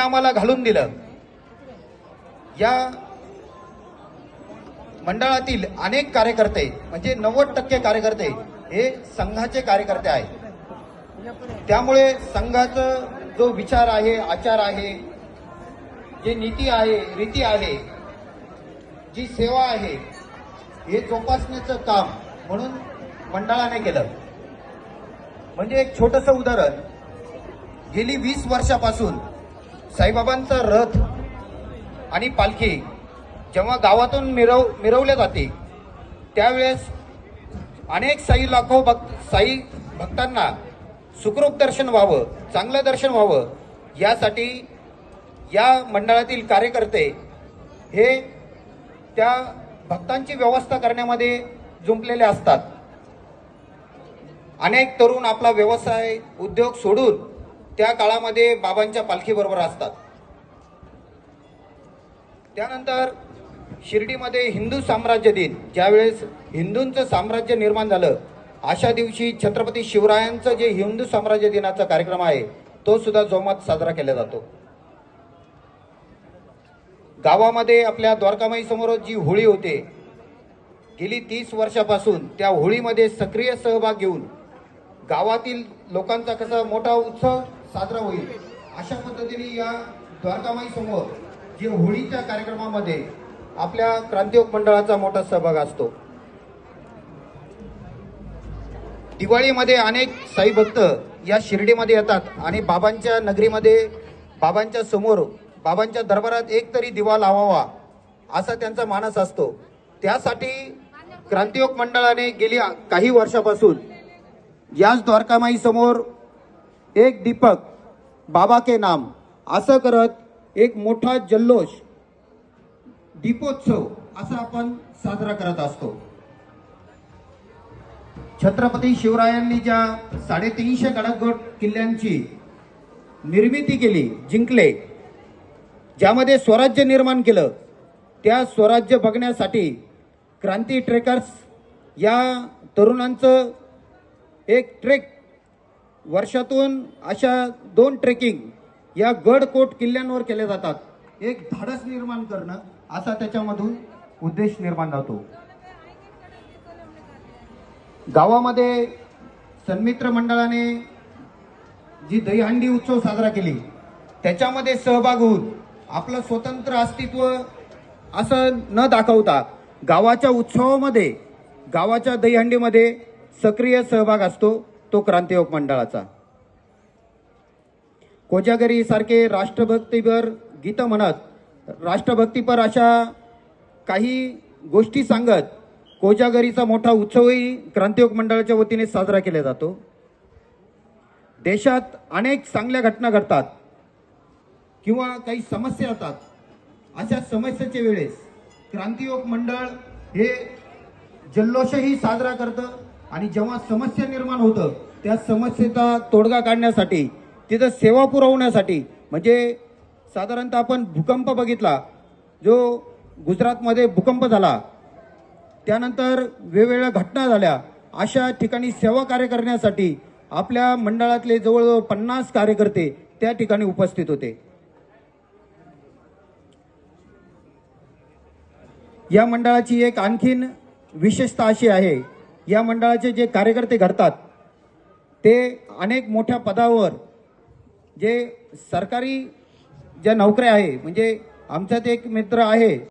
आम्हाला घालून दिलं. या मंडळातील अनेक कार्यकर्ते म्हणजे नव्वद टक्के कार्यकर्ते हे संघाचे कार्यकर्ते आहेत. त्यामुळे संघाचं जो विचार आहे आचार आहे जे नीती आहे रीती आहे जी सेवा आहे हे जोपासण्याचं काम म्हणून मंडळाने केलं. म्हणजे एक छोटस उदाहरण गेली वीस वर्षापासून साईबाबांचा रथ आणि पालखी जेव्हा गावातून मिरव मिरवल्या जाते त्यावेळेस अनेक साई लाखो भक्त साई भक्तांना सुखरूप दर्शन व्हावं चांगलं दर्शन व्हावं यासाठी या मंडळातील कार्यकर्ते हे त्या भक्तांची व्यवस्था करण्यामध्ये जुंपलेले असतात. अनेक तरुण आपला व्यवसाय उद्योग सोडून त्या काळामध्ये बाबांच्या पालखीबरोबर असतात. त्यानंतर शिर्डीमध्ये हिंदू साम्राज्य दिन ज्यावेळेस हिंदूंचं साम्राज्य निर्माण झालं अशा दिवशी छत्रपती शिवरायांचं जे हिंदू साम्राज्य दिनाचा कार्यक्रम आहे तो सुद्धा जोमात साजरा केला जातो. गावामध्ये आपल्या द्वारकामाई समोर जी होळी होते गेली तीस वर्षापासून त्या होळीमध्ये सक्रिय सहभाग घेऊन गावातील लोकांचा कसा मोठा उत्सव साजरा होईल. अशा पद्धतीने या द्वारकामाई समोर जे होळीच्या कार्यक्रमामध्ये आपल्या क्रांतियोग मंडळाचा मोठा सहभाग असतो. दिवाळीमध्ये अनेक साई भक्त या शिर्डीमध्ये येतात आणि बाबांच्या नगरीमध्ये बाबांच्या समोर बाबांच्या दरबारात एक तरी दिवा लावावा असा त्यांचा मानस असतो. त्यासाठी क्रांतियोग मंडळाने गेली काही वर्षापासून याच द्वारकामाई समोर एक दीपक बाबा के नाम असं करत एक मोठा जल्लोष दीपोत्सव असा आपण साजरा करत असतो. छत्रपती शिवरायांनी ज्या साडेतीनशे गडगड किल्ल्यांची निर्मिती केली जिंकले ज्यामध्ये स्वराज्य निर्माण केलं त्या स्वराज्य बघण्यासाठी क्रांती ट्रेकर्स या तरुणांचं एक ट्रेक वर्षातून अशा दोन ट्रेकिंग या गडकोट किल्ल्यांवर केल्या जातात. एक धाडस निर्माण करणं असा त्याच्यामधून उद्देश निर्माण होतो. गावामध्ये सन्मित्र मंडळाने जी दहीहंडी उत्सव साजरा केली त्याच्यामध्ये सहभाग होऊन आपलं स्वतंत्र अस्तित्व असं न दाखवता गावाच्या उत्सवामध्ये गावाच्या दहीहंडीमध्ये सक्रिय सहभाग असतो. तो क्रांतियोग मंडळाचा. कोजागरी सारखे राष्ट्रभक्तीपर गीतं म्हणत राष्ट्रभक्तीपर अशा काही गोष्टी सांगत कोजागरीचा मोठा उत्सवही क्रांतियोग मंडळाच्या वतीने साजरा केला जातो. देशात अनेक चांगल्या घटना घडतात किंवा काही समस्या येतात. अशा समस्येच्या वेळेस क्रांतियोग मंडळ हे जल्लोषही साजरा करतं. आणि जेव्हा समस्या निर्माण होतं त्या समस्येचा तोडगा काढण्यासाठी तिथं सेवा पुरवण्यासाठी म्हणजे साधारणतः आपण भूकंप बघितला जो गुजरातमध्ये भूकंप झाला त्यानंतर वेगवेगळ्या घटना झाल्या अशा ठिकाणी सेवा कार्य करण्यासाठी आपल्या मंडळातले जवळजवळ पन्नास कार्यकर्ते त्या ठिकाणी उपस्थित होते. या मंडळाची एक आणखीन विशेषता अशी आहे या मंडळाचे जे कार्यकर्ते घडतात ते अनेक मोठ्या पदावर जे सरकारी ज्या नोकऱ्या आहे म्हणजे आमच्यात एक मित्र आहे